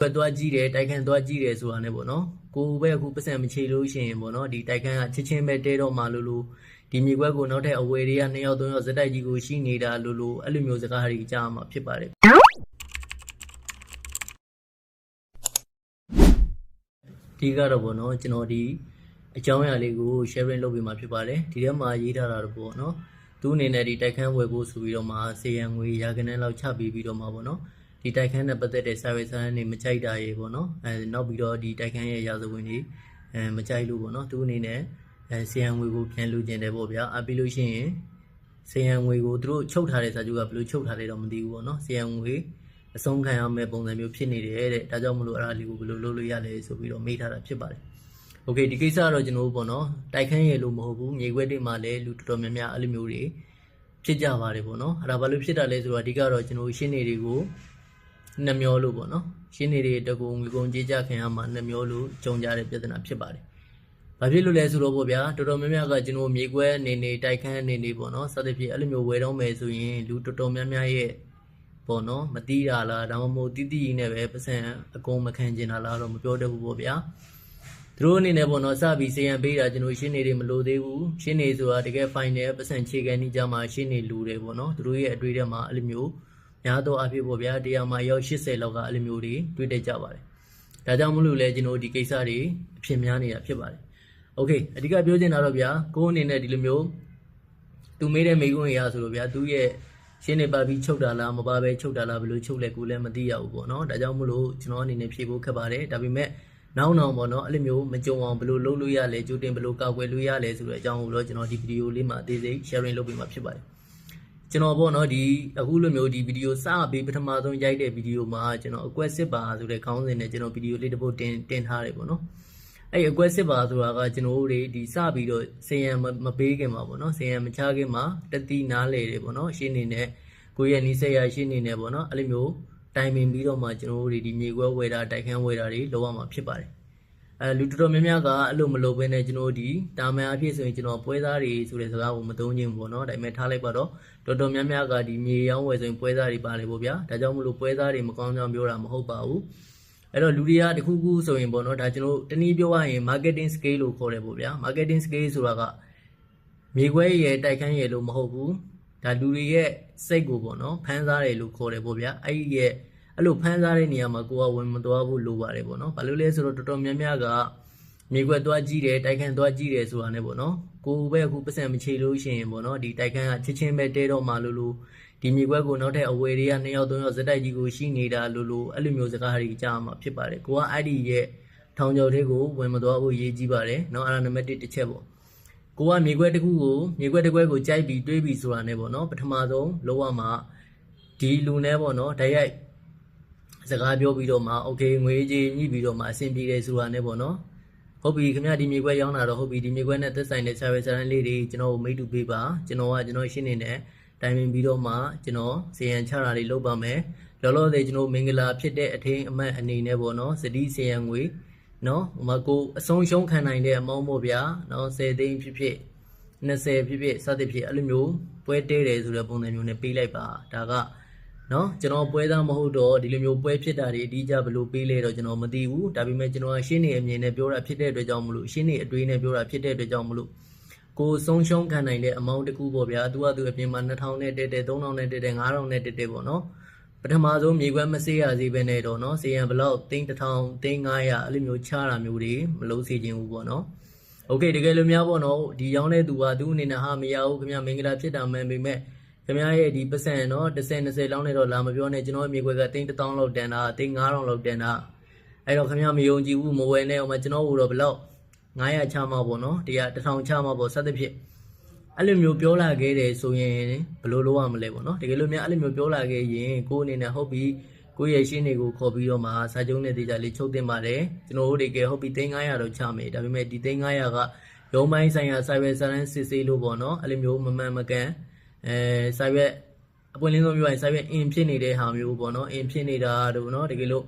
ဘက်သွားကြည့်တယ်တိုက်ခန်းသွားကြည့်တယ်ဆိုတာ ਨੇ ပေါ့နော်ကိုယ်ပဲအခုပတ်စံမချေလို့ရှိရင်ပေါ့နော်ဒီတိုက်ခန်းကချစ်ချင်းပဲတဲတော့မှလို့လို့ဒီမြေခွက်ကိုနောက်ထပ်အဝယ်တွေက2ယောက်3ယောက်ဇက်တိုက်ကြီးကိုရှိနေတာလို့လို့အဲ့လိုမျိုးစကားတွေကြားမှာဖြစ်ပါတယ်ဒီကတော့ပေါ့နော်ကျွန်တော်ဒီအကြောင်းအရာလေးကို sharing လုပ်ပေးမှာဖြစ်ပါတယ်ဒီထဲမှာရေးထားတာတော့ပေါ့နော်သူအနေနဲ့ဒီတိုက်ခန်းဝယ်ဖို့ဆိုပြီးတော့မှစေရန်ငွေရာခိုင်နှုန်းလောက်ချပေးပြီးတော့မှပေါ့နော် ဒီတိုက်ခန်းနဲ့ပတ်သက်တဲ့ service ဆိုင်တွေမကြိုက်တာရေပေါ့နော်အဲနောက်ပြီးတော့ဒီတိုက်ခန်းရဲ့ရာဇဝင်တွေအဲမကြိုက်လို့ပေါ့နော်သူအနေနဲ့အဲစီယံငွေကိုပြန်လူကျင်တယ်ပေါ့ဗျာအပြီးလို့ရှိရင်စီယံငွေကိုသူတို့ချုပ်ထားတဲ့စာချုပ်ကဘယ်လိုချုပ်ထားလဲတော့မသိဘူးပေါ့နော်စီယံငွေအဆုံးခံရမယ့်ပုံစံမျိုးဖြစ်နေတယ်တဲ့ဒါကြောင့်မလို့အဲ့ဒါလေးကိုဘယ်လိုလုပ်လို့ရလဲဆိုပြီးတော့မေးထားတာဖြစ်ပါတယ်โอเคဒီကိစ္စကတော့ကျွန်တော်တို့ပေါ့နော်တိုက်ခန်းရဲ့လို့မဟုတ်ဘူးမြေခွက်တွေမှာလည်းလူတော်တော်များများအဲ့လိုမျိုးတွေဖြစ်ကြပါတယ်ပေါ့နော်အဲ့ဒါဘာလို့ဖြစ်တာလဲဆိုတော့အဓိကတော့ကျွန်တော်တို့ရှင်းနေတွေကို နှမျောလို့ပေါ့နော်ရှင်းနေတွေတကူငွေကုန်ကြေးကြခင်ရမှာနှမျောလို့ကြုံကြတဲ့ပြဿနာဖြစ်ပါတယ်။ဘာဖြစ်လို့လဲဆိုတော့ပေါ့ဗျာတော်တော်များများကကျွန်တော်မြေကွဲနေနေတိုက်ခန်းနေနေပေါ့နော်စသဖြင့်အဲ့လိုမျိုးဝယ်တော့မယ်ဆိုရင်လူတော်တော်များများရဲ့ပေါ့နော်မတီးတာလားဒါမှမဟုတ်တီးတီးကြီးနဲ့ပဲပတ်စံအကုန်မခံကျင်တာလားတော့မပြောတတ်ဘူးပေါ့ဗျာ။သူတို့အနေနဲ့ပေါ့နော်စပြီးစေရန်ပေးတာကျွန်တော်ရှင်းနေတွေမလို့သေးဘူးရှင်းနေဆိုတာတကယ် final ပတ်စံခြေကန်ကြီးကြမှာရှင်းနေလူတယ်ပေါ့နော်သူတို့ရဲ့အတွေ့အထဲမှာအဲ့လိုမျိုး များသောအားဖြင့်ပေါ့ဗျာတရားမှာရောက်80လောက်ကအဲ့လိုမျိုးတွေတွေ့တတ်ကြပါတယ်။ဒါကြောင့်မလို့လဲကျွန်တော်ဒီကိစ္စတွေအဖြစ်များနေတာဖြစ်ပါတယ်။ Okay အဓိကပြောချင်တာတော့ဗျာကိုယ်အနေနဲ့ဒီလိုမျိုးသူမေးတဲ့မိကွန်းရဆိုလို့ဗျာသူရဲ့ရှင်းနေပါပြီးချုပ်တာလားမပါပဲချုပ်တာလားဘယ်လိုချုပ်လဲကိုလည်းမသိရဘူးပေါ့နော်။ဒါကြောင့်မလို့ကျွန်တော်အနေနဲ့ဖြေဖို့ခက်ပါတယ်။ဒါပေမဲ့နောက်နောက်ပေါ့နော်အဲ့လိုမျိုးမကြုံအောင်ဘယ်လိုလုပ်လို့ရလဲကြိုတင်ဘယ်လိုကာကွယ်လို့ရလဲဆိုတဲ့အကြောင်းကိုတော့ကျွန်တော်ဒီဗီဒီယိုလေးမှာအသေးစိတ် sharing လုပ်ပေးမှာဖြစ်ပါတယ်။ ကျွန်တော်ပေါ့နော်ဒီအခုလိုမျိုးဒီဗီဒီယိုစပြီးပထမဆုံးရိုက်တဲ့ဗီဒီယိုမှာကျွန်တော်အကွက်စစ်ပါဆိုတဲ့ခေါင်းစဉ်နဲ့ကျွန်တော်ဗီဒီယိုလေးတစ်ပုဒ်တင်တင်ထားတယ်ပေါ့နော်အဲ့အကွက်စစ်ပါဆိုတာကကျွန်တော်တို့တွေဒီစပြီးတော့စင်ရံမပေးခင်မှာပေါ့နော်စင်ရံမချခင်မှာတတိနားလေတယ်ပေါ့နော်ရှင်းနေနဲ့ကိုယ့်ရဲ့နီးစက်ရရှင်းနေနဲ့ပေါ့နော်အဲ့လိုမျိုးတိုင်ပင်ပြီးတော့မှကျွန်တော်တို့တွေဒီမြေခွဲဝယ်တာတိုက်ခန်းဝယ်တာတွေလောက်ရမှာဖြစ်ပါတယ် အဲလူတော်တော်များများကအဲ့လိုမလုပ်ဘဲနဲ့ကျွန်တော်ဒီတာမန်အဖြစ်ဆိုရင်ကျွန်တော်ပွဲသားတွေဆိုတဲ့စကားကိုမသုံးခြင်းပေါ့နော်ဒါပေမဲ့ထားလိုက်ပါတော့တော်တော်များများကဒီမြေရောင်းဝယ်ဆိုရင်ပွဲသားတွေပါလေပေါ့ဗျာဒါကြောင့်မလို့ပွဲသားတွေမကောင်းကြောင်ပြောတာမဟုတ်ပါဘူးအဲ့တော့လူတွေကတခုခုဆိုရင်ပေါ့နော်ဒါကျွန်တော်တနည်းပြောရရင် marketing scale လို့ခေါ်တယ်ပေါ့ဗျာ marketing scale ဆိုတာကမြေခွဲရဲ့တိုက်ခန်းရဲ့လို့မဟုတ်ဘူးဒါလူတွေရဲ့စိတ်ကိုပေါ့နော်ဖန်စားတယ်လို့ခေါ်တယ်ပေါ့ဗျာအဲ့ဒီရဲ့ အဲ့လိုဖမ်းစားတဲ့နေရာမှာကိုကဝင်မသွားဘူးလိုပါတယ်ပေါ့နော်ဘာလို့လဲဆိုတော့တော်တော်များများကမြေကွက်သွားကြည့်တယ်တိုက်ခန်းသွားကြည့်တယ်ဆိုတာနဲ့ပေါ့နော်ကိုပဲအခုပတ်စံမချေလို့ရှိရင်ပေါ့နော်ဒီတိုက်ခန်းကချက်ချင်းပဲတဲတော့မှလို့လို့ဒီမြေကွက်ကိုနောက်ထပ်အဝယ်တွေက2ယောက်3ယောက်ဇက်တိုက်ကြီးကိုရှိနေတာလို့လို့အဲ့လိုမျိုးစကားတွေကြားမှာဖြစ်ပါတယ်ကိုကအဲ့ဒီရဲ့ထောင်ကျော်တွေကိုဝင်မသွားဖို့ရေးကြည့်ပါတယ်နော်အဲ့ဒါနံပါတ်1တစ်ချက်ပေါ့ကိုကမြေကွက်တစ်ခုကိုမြေကွက်တစ်ခွဲကိုကြိုက်ပြီးတွေးပြီးဆိုတာနဲ့ပေါ့နော်ပထမဆုံးလောကမှာဒီလူနဲ့ပေါ့နော်ဓာတ်ရိုက် စကားပြောပြီးတော့မှ okay ငွေကြေးညှိပြီးတော့မှအဆင်ပြေတယ်ဆိုတာနဲ့ပေါ့နော်ဟုတ်ပြီခင်ဗျာဒီမြေခွဲရောင်းတာတော့ဟုတ်ပြီဒီမြေခွဲနဲ့သက်ဆိုင်တဲ့ဆရာဝန်ဆရာဝန်လေးတွေကျွန်တော်မိတ်တူပေးပါကျွန်တော်ကကျွန်တော်ရှင်းနေတယ်တိုင်ပင်ပြီးတော့မှကျွန်တော်ဇေယံချတာတွေလုပ်ပါမယ်လောလောဆယ်ကျွန်တော်မင်္ဂလာဖြစ်တဲ့အထင်းအမှတ်အနေနဲ့ပေါ့နော်စတိဇေယံငွေနော်ဟိုမှာကိုအဆုံးရှုံးခံနိုင်တဲ့အမောင်းမို့ဗျာနော်10သိန်းဖြစ်ဖြစ်20ဖြစ်ဖြစ်စသဖြင့်အဲ့လိုမျိုးပွဲတဲတယ်ဆိုတဲ့ပုံစံမျိုးနဲ့ပေးလိုက်ပါဒါက နော်ကျွန်တော်ပွဲသားမဟုတ်တော့ဒီလိုမျိုးပွဲဖြစ်တာတွေအတိအကျဘယ်လိုပေးလဲတော့ကျွန်တော်မသိဘူးဒါပေမဲ့ကျွန်တော်ကရှင်းနေအမြင်နဲ့ပြောတာဖြစ်တဲ့အတွက်ကြောင့်မလို့ရှင်းနေအတွေးနဲ့ပြောတာဖြစ်တဲ့အတွက်ကြောင့်မလို့ကိုဆုံးရှုံးခံနိုင်တဲ့အမောင်းတစ်ခုပေါ့ဗျာသူကသူအပြင်မှာ2000နဲ့တက်တယ်3000နဲ့တက်တယ်9000နဲ့တက်တယ်ပေါ့နော်ပထမဆုံးမြေခွဲမစေးရသေးပဲနဲ့တော့နော်စေရန်ဘလောက်3000 3500အဲ့လိုမျိုးချတာမျိုးတွေမလုပ်စေချင်ဘူးပေါ့နော်โอเคတကယ်လို့များပေါ့နော်ဒီရောင်းတဲ့သူကသူ့အနေနဲ့ဟာမရဘူးခင်ဗျမင်္ဂလာဖြစ်တာမှန်ပေမဲ့ ခင်ဗျားရဲ့ဒီပတ်စံနော်10 20လောက်နဲ့တော့လာမပြောနဲ့ကျွန်တော်မြေခွဲကတိန်း1000လောက်တန်တာတိန်း9000လောက်တန်တာအဲ့တော့ခင်ဗျားမယုံကြည်ဘူးမဝယ်နဲ့ဟိုမှာကျွန်တော်ဟိုတော့ဘလောက်900ချမှာပေါ့နော်တရား1000ချမှာပေါ့စသဖြင့်အဲ့လိုမျိုးပြောလာခဲ့တယ်ဆိုရင်ဘယ်လိုလုပ်ရမလဲပေါ့နော်တကယ်လို့များအဲ့လိုမျိုးပြောလာခဲ့ရင်ကိုယ်အနေနဲ့ဟုတ်ပြီကိုယ့်ရဲ့ရှင်းတွေကိုခေါ်ပြီးတော့မှစာချုပ်နဲ့တေချာလေးချုပ်တင်ပါတယ်ကျွန်တော်တို့တွေကဟုတ်ပြီ3500တော့ချမယ်ဒါပေမဲ့ဒီ3500ကရုံးပိုင်းဆိုင်ရာ cyber silence စစ်ဆေးလို့ပေါ့နော်အဲ့လိုမျိုးမမှန်မကန် အဲ cyber အပွင့်လင်းဆုံးပြောရင် cyber in ဖြစ်နေတဲ့ဟာမျိုးပေါ့နော် in ဖြစ်နေတာတို့နော်တကယ်လို့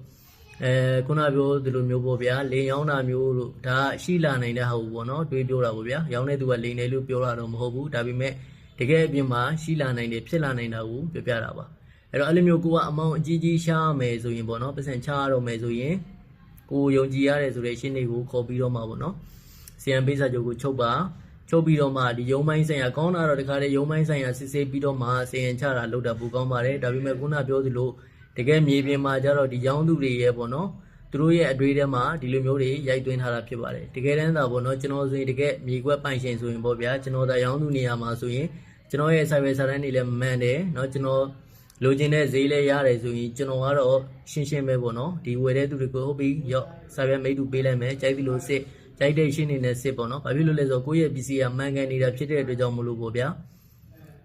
အဲခုနပြောဒီလိုမျိုးပေါ့ဗျာလိန်ရောင်းတာမျိုးတို့ဒါရှိလာနိုင်တဲ့ဟာကိုပေါ့နော်တွေးပြောတာပေါ့ဗျာရောင်းတဲ့သူကလိန်တယ်လို့ပြောတာတော့မဟုတ်ဘူးဒါပေမဲ့တကယ်အပြင်မှာရှိလာနိုင်တယ်ဖြစ်လာနိုင်တာကိုပြောပြတာပါအဲ့တော့အဲ့လိုမျိုးကိုကအမောင်အကြီးကြီးရှားမယ်ဆိုရင်ပေါ့နော်ပတ်စံချရတော့မယ်ဆိုရင်ကိုယုံကြည်ရတယ်ဆိုတဲ့ရှင်းတွေကိုခေါ်ပြီးတော့မှာပေါ့နော်စီယံပေးစာချုပ်ကိုချုပ်ပါ ချုပ်ပြီးတော့မှဒီယုံမိုင်းဆိုင်ရာကောင်းတာတော့တခါလေယုံမိုင်းဆိုင်ရာစစ်ဆေးပြီးတော့မှစီယံချတာလုပ်တာပိုကောင်းပါတယ်ဒါပေမဲ့ခုနပြောသလိုတကယ်မြေပြင်မှာကျတော့ဒီရောင်းသူတွေရဲ့ပေါ့နော်သူတို့ရဲ့အတွေ့အထဲမှာဒီလိုမျိုးတွေရိုက်သွင်းထားတာဖြစ်ပါတယ်တကယ်တမ်းသာပေါ့နော်ကျွန်တော်ဆိုရင်တကယ်မြေကွက်ပိုင်ရှင်ဆိုရင်ပေါ့ဗျာကျွန်တော်ဒါရောင်းသူနေရာမှာဆိုရင်ကျွန်တော်ရဲ့ cyber စာတန်းတွေလည်းမှန်တယ်เนาะကျွန်တော်လိုချင်တဲ့ဈေးလည်းရတယ်ဆိုရင်ကျွန်တော်ကတော့ရှင်းရှင်းပဲပေါ့နော်ဒီဝယ်တဲ့သူတွေကိုဟုတ်ပြီရော့ cyber မိတ်တူပေးလိုက်မယ်ကြိုက်သလိုစစ် ကြိုက်တဲ့ရှင်းနေတဲ့စစ်ပေါ့နော်ဘာဖြစ်လို့လဲဆိုတော့ကိုယ့်ရဲ့ PC ကမှန်ကန်နေတာဖြစ်တဲ့အတွက်ကြောင့်မလို့ပေါ့ဗျာ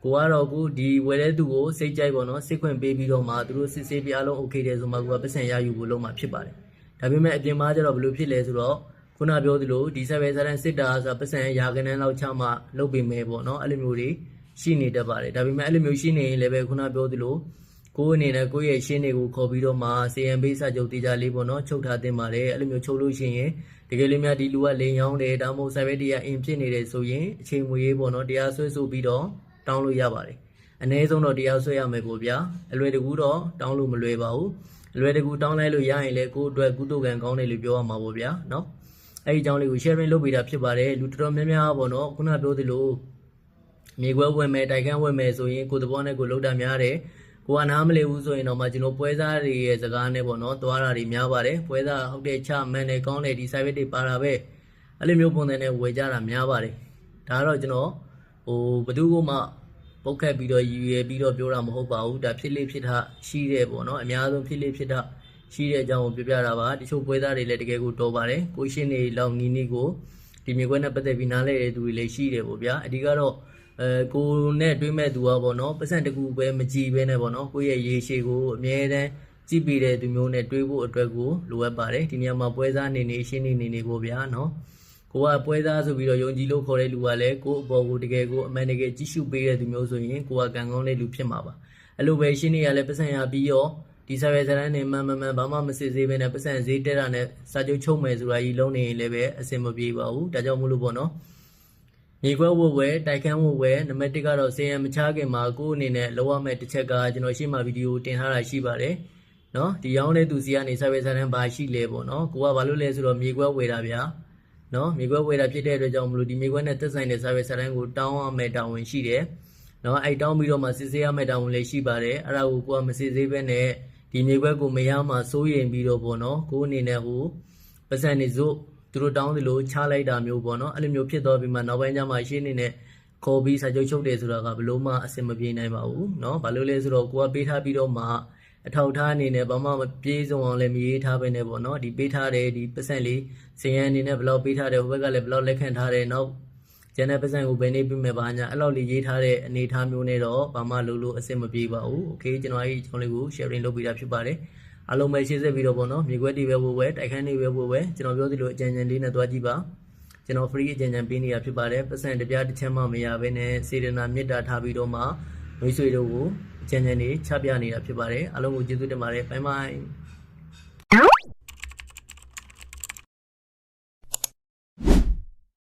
ကိုကတော့ကိုဒီဝယ်တဲ့သူကိုစိတ်ကြိုက်ပေါ့နော်စစ်ခွင့်ပေးပြီးတော့မှသူတို့စစ်ဆေးပြအားလုံး okay တယ်ဆိုမှကိုကပတ်စံရယူဖို့လုံးမှာဖြစ်ပါတယ်ဒါပေမဲ့အပြင်မှာကျတော့ဘယ်လိုဖြစ်လဲဆိုတော့ခုနပြောသလိုဒီဆက်ပဲစားတဲ့စစ်တာဆိုတာပတ်စံရာခဏန်းလောက်ချမှလုပ်ပေးမယ်ပေါ့နော်အဲ့လိုမျိုးတွေရှိနေတတ်ပါတယ်ဒါပေမဲ့အဲ့လိုမျိုးရှိနေရင်လည်းပဲခုနပြောသလိုကိုယ်အနေနဲ့ကိုယ့်ရဲ့ရှင်းတွေကိုခေါ်ပြီးတော့မှ CM ပေးစာချုပ်တေချာလေးပေါ့နော်ချုပ်ထားတင်ပါတယ်အဲ့လိုမျိုးချုပ်လို့ရှိရင် တကယ်လို့များဒီလူကလိန်ရောင်းတယ်ဒါမှမဟုတ်ဆာဗက်တီယာအင်ဖြစ်နေတယ်ဆိုရင်အချိန်မွေးပေါ့နော်တရားဆွဲဆိုပြီးတော့တောင်းလို့ရပါတယ်အနည်းဆုံးတော့တရားဆွဲရမယ်ကိုဗျာအလွယ်တကူတော့တောင်းလို့မလွယ်ပါဘူးအလွယ်တကူတောင်းလိုက်လို့ရရင်လည်းကိုယ့်အတွက်ကုသိုလ်ကံကောင်းတယ်လို့ပြောရမှာပေါ့ဗျာနော်အဲ့ဒီအကြောင်းလေးကို sharing လုပ်ပေးတာဖြစ်ပါတယ်လူတော်တော်များများပေါ့နော်ခုနပြောသလိုမြေခွဲဝယ်မယ်တိုက်ခန်းဝယ်မယ်ဆိုရင်ကိုယ်သဘောနဲ့ကိုယ်လောက်တာများတယ် ကိုကနားမလည်ဘူးဆိုရင်တော့မှကျွန်တော်ပွဲစားတွေရဲ့စကားနဲ့ပေါ့နော်သွားတာတွေများပါတယ်ပွဲစားဟုတ်တဲ့ချမှန်တယ်ကောင်းတယ်ဒီ service တွေပါတာပဲအဲ့လိုမျိုးပုံစံနဲ့ဝယ်ကြတာများပါတယ်ဒါကတော့ကျွန်တော်ဟိုဘယ်သူမှပုတ်ခတ်ပြီးတော့ရည်ရွယ်ပြီးတော့ပြောတာမဟုတ်ပါဘူးဒါဖြစ်လေဖြစ်တာရှိတယ်ပေါ့နော်အများဆုံးဖြစ်လေဖြစ်တာရှိတဲ့အကြောင်းကိုပြောပြတာပါတချို့ပွဲသားတွေလည်းတကယ်ကိုတော်ပါတယ်ကိုရှင်းနေလောက်နီးနီးကိုဒီမြေခွဲနဲ့ပတ်သက်ပြီးနားလဲတဲ့သူတွေလည်းရှိတယ်ပေါ့ဗျာအဓိကတော့ အဲကိုနဲ့တွေးမဲ့သူကပေါ့နော်ပတ်စံတကူပဲမကြည်ပဲနဲ့ပေါ့နော်ကိုရဲ့ရေရှည်ကိုအမြဲတမ်းကြည့်ပြီးတဲ့သူမျိုးနဲ့တွေးဖို့အတွက်ကိုလိုအပ်ပါတယ်ဒီနေရာမှာပွဲသားနေနေရှင်းနေနေနေပေါ့ဗျာနော်ကိုကပွဲသားဆိုပြီးတော့ယုံကြည်လို့ခေါ်တဲ့လူကလည်းကို့အပေါ်ကိုတကယ်ကိုအမှန်တကယ်ကြည့်ရှုပေးတဲ့သူမျိုးဆိုရင်ကိုကကံကောင်းတဲ့လူဖြစ်မှာပါအဲ့လိုပဲရှင်းနေရလဲပတ်စံရပြီးတော့ဒီဆာရဲဇရန်နေမှန်မှန်မှန်ဘာမှမစစ်သေးပဲနဲ့ပတ်စံဈေးတက်တာနဲ့စာချုပ်ချုပ်မယ်ဆိုတာကြီးလုံးနေရင်လည်းပဲအဆင်မပြေပါဘူးဒါကြောင့်မို့လို့ပေါ့နော် မြေခွဲဝဝဲတိုက်ခန်းဝဝဲနံပါတ်1ကတော့စေရန်မချခင်မှာကိုယ့်အနေနဲ့လောရမယ့်တစ်ချက်ကကျွန်တော်ရှေ့မှာဗီဒီယိုတင်ထားတာရှိပါတယ်နော်ဒီရောင်းတဲ့သူစီကနေဆာရဲဇရန်ဘာရှိလဲပေါ့နော်ကိုကဘာလို့လဲဆိုတော့မြေခွဲဝဲတာဗျာနော်မြေခွဲဝဲတာဖြစ်တဲ့အတွက်ကြောင့်မလို့ဒီမြေခွဲနဲ့သက်ဆိုင်တဲ့ဆာရဲဇရန်ကိုတောင်းရမယ့်တာဝန်ရှိတယ်နော်အဲ့တောင်းပြီးတော့မှစစ်ဆေးရမယ့်တာဝန်လည်းရှိပါတယ်အဲ့ဒါကိုကိုကမစစ်ဆေးဘဲနဲ့ဒီမြေခွဲကိုမရမှစိုးရင်ပြီးတော့ပေါ့နော်ကိုအနေနဲ့ဟိုပတ်စံနေစို့ သူတို့တောင်းသလိုချလိုက်တာမျိုးပေါ့နော်အဲ့လိုမျိုးဖြစ်တော့ပြီးမှနောက်ပိုင်းကျမှရှင်းနေနဲ့ခေါ်ပြီးစာချုပ်ချုပ်တယ်ဆိုတာကဘလို့မှအဆင်မပြေနိုင်ပါဘူးเนาะဘာလို့လဲဆိုတော့ကိုကပေးထားပြီးတော့မှအထောက်ထားအနေနဲ့ဘာမှမပြေးစုံအောင်လည်းမရေးထားပဲနဲ့ပေါ့နော်ဒီပေးထားတယ်ဒီပတ်စံလေးစင်ရန်အနေနဲ့ဘလောက်ပေးထားတယ်ဟိုဘက်ကလည်းဘလောက်လက်ခံထားတယ်နောက်ကျန်တဲ့ပတ်စံကိုဘယ်နေပြမယ်ဘာညာအဲ့လောက်လေးရေးထားတဲ့အနေအထားမျိုးနဲ့တော့ဘာမှလုပ်လို့အဆင်မပြေပါဘူးโอเคကျွန်တော်အဲ့ဒီအကြောင်းလေးကို sharing လုပ်ပေးတာဖြစ်ပါတယ် အားလုံးပဲရှင်းဆက်ပြီးတော့ပေါ့နော်မြေခွက်တွေပဲဝယ်ဝယ်တိုက်ခန်းတွေပဲဝယ်ဝယ်ကျွန်တော်ပြောသလိုအကြံဉာဏ်လေးနဲ့သွားကြည့်ပါကျွန်တော် free အကြံဉာဏ်ပေးနေတာဖြစ်ပါတယ်ပတ်စံတစ်ပြားတစ်ချက်မှမရဘဲနဲ့စေတနာမေတ္တာထားပြီးတော့မှမိတ်ဆွေတို့ကိုအကြံဉာဏ်တွေချပြနေတာဖြစ်ပါတယ်အားလုံးကိုကျေးဇူးတင်ပါတယ်ဘိုင်ဘိုင်